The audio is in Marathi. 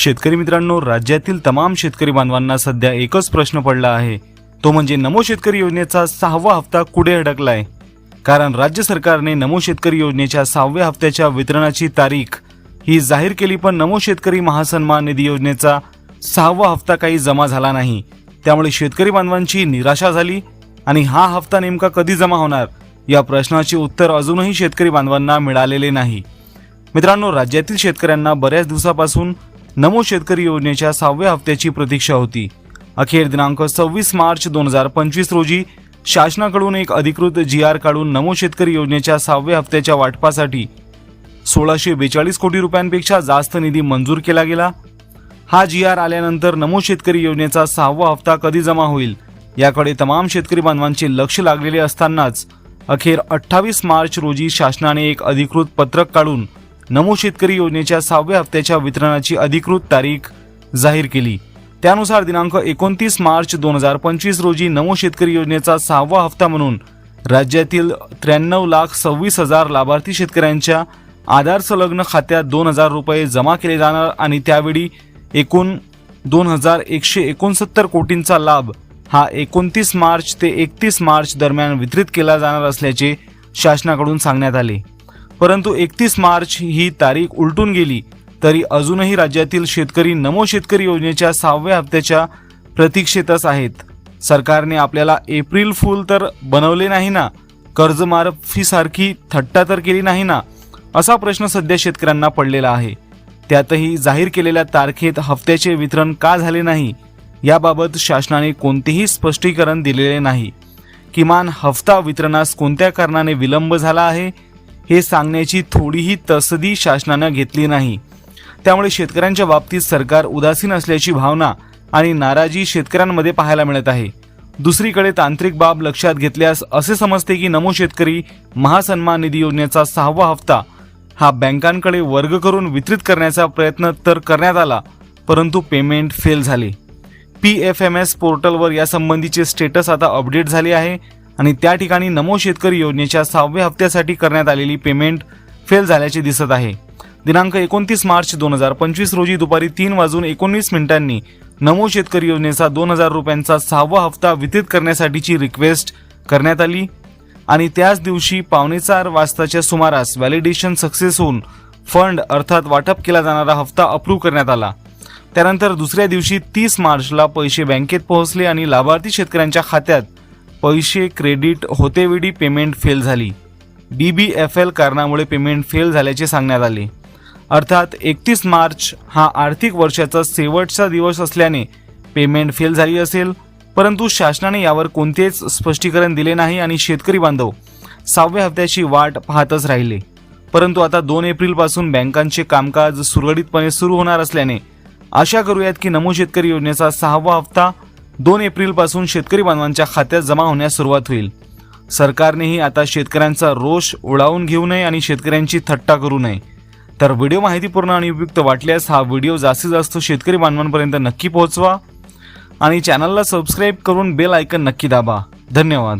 शेतकरी मित्रांनो राज्यातील तमाम शेतकरी बांधवांना सध्या एकच प्रश्न पडला आहे. तो म्हणजे नमो शेतकरी योजनेचा सहावा हप्ता कुठे अडकलाय? कारण राज्य सरकारने नमो शेतकरी योजनेच्या सहाव्या हप्त्याच्या वितरणाची तारीख ही जाहीर केली पण नमो शेतकरी महासन्मान निधी योजनेचा सहावा हप्ता काही जमा झाला नाही. त्यामुळे शेतकरी बांधवांची निराशा झाली आणि हा हप्ता नेमका कधी जमा होणार? या प्रश्नाचे उत्तर अजूनही शेतकरी बांधवांना मिळालेले नाही. मित्रांनो राज्यातील शेतकऱ्यांना बऱ्याच दिवसापासून नमो शेतकरी योजनेच्या सहाव्या हप्त्याची प्रतीक्षा होती. अखेर दिनांक सव्वीस मार्च दोन हजार पंचवीस रोजी शासनाकडून एक अधिकृत जी आर काढून नमो शेतकरी योजनेच्या सहाव्या हप्त्याच्या वाटपासाठी सोळाशे बेचाळीस कोटी रुपयांपेक्षा जास्त निधी मंजूर केला गेला. हा जी आर आल्यानंतर नमो शेतकरी योजनेचा सहावा हप्ता कधी जमा होईल? याकडे तमाम शेतकरी बांधवांचे लक्ष लागलेले असतानाच अखेर अठ्ठावीस मार्च रोजी शासनाने एक अधिकृत पत्रक काढून नमो शेतकरी योजनेच्या सहाव्या हप्त्याच्या वितरणाची अधिकृत तारीख जाहीर केली. त्यानुसार दिनांक एकोणतीस मार्च दोन हजार पंचवीस रोजी नमो शेतकरी योजनेचा सहावा हप्ता म्हणून राज्यातील त्र्याण्णव लाख सव्वीस हजार लाभार्थी शेतकऱ्यांच्या आधार संलग्न खात्यात दोन हजार रुपये जमा केले जाणार आणि त्यावेळी एकूण दोन हजार एकशे एकोणसत्तर कोटींचा लाभ हा एकोणतीस मार्च ते एकतीस मार्च दरम्यान वितरित केला जाणार असल्याचे शासनाकडून सांगण्यात आले. परंतु एकतीस मार्च ही तारीख उलटून गेली तरी अजूनही राज्यातील शेतकरी नमो शेतकरी योजनेच्या सहाव्या हप्त्याच्या प्रतीक्षेतच आहेत. सरकारने आपल्याला एप्रिल फुल तर बनवले नाही ना कर्जमाफीसारखी थट्टा तर केली नाही ना असा प्रश्न सध्या शेतकऱ्यांना पडलेला आहे. त्यातही जाहीर केलेल्या तारखेत हप्त्याचे वितरण का झाले नाही याबाबत शासनाने कोणतेही स्पष्टीकरण दिलेले नाही. किमान हप्ता वितरणास कोणत्या कारणाने विलंब झाला आहे हे सांगण्याची थोडीही तसदी शासनानं घेतली नाही. त्यामुळे शेतकऱ्यांच्या बाबतीत सरकार उदासीन असल्याची भावना आणि नाराजी शेतकऱ्यांमध्ये पाहायला मिळत आहे. दुसरीकडे तांत्रिक बाब लक्षात घेतल्यास असे समजते की नमो शेतकरी महासन्मान निधी योजनेचा सहावा हप्ता हा बँकांकडे वर्ग करून वितरित करण्याचा प्रयत्न तर करण्यात आला परंतु पेमेंट फेल झाले. पी एफ एम एस पोर्टलवर यासंबंधीचे स्टेटस आता अपडेट झाले आहे. आणि त्या ठिकाणी नमो शेतकरी योजनेच्या सहाव्या हप्त्यासाठी करण्यात आलेली पेमेंट फेल झाल्याचे दिसत आहे. दिनांक एकोणतीस मार्च दोन हजार पंचवीस रोजी दुपारी तीन वाजून एकोणवीस मिनिटांनी नमो शेतकरी योजनेचा दोन हजार रुपयांचा सहावा हप्ता वितरित करण्यासाठीची रिक्वेस्ट करण्यात आली आणि त्याच दिवशी पावणेचार वाजताच्या सुमारास व्हॅलिडेशन सक्सेस होऊन फंड अर्थात वाटप केला जाणारा हप्ता अप्रूव्ह करण्यात आला. त्यानंतर दुसऱ्या दिवशी तीस मार्चला पैसे बँकेत पोहोचले आणि लाभार्थी शेतकऱ्यांच्या खात्यात पैसे क्रेडिट होतेवेळी पेमेंट फेल झाली. बी बी एफ एल कारणामुळे पेमेंट फेल झाल्याचे सांगण्यात आले. अर्थात एकतीस मार्च हा आर्थिक वर्षाचा शेवटचा दिवस असल्याने पेमेंट फेल झाली असेल. परंतु शासनाने यावर कोणतेच स्पष्टीकरण दिले नाही आणि शेतकरी बांधव सहाव्या हप्त्याची वाट पाहतच राहिले. परंतु आता दोन एप्रिलपासून बँकांचे कामकाज सुरळीतपणे सुरू होणार असल्याने आशा करूयात की नमो शेतकरी योजनेचा सहावा हप्ता दोन एप्रिलपासून शेतकरी बांधवांच्या खात्यात जमा होण्यास सुरुवात होईल. सरकारनेही आता शेतकऱ्यांचा रोष उडावून घेऊ नये आणि शेतकऱ्यांची थट्टा करू नये. तर व्हिडिओ माहितीपूर्ण आणि उपयुक्त वाटल्यास हा व्हिडिओ जास्तीत जास्त शेतकरी बांधवांपर्यंत नक्की पोहोचवा आणि चॅनलला सबस्क्राईब करून बेल आयकन नक्की दाबा. धन्यवाद.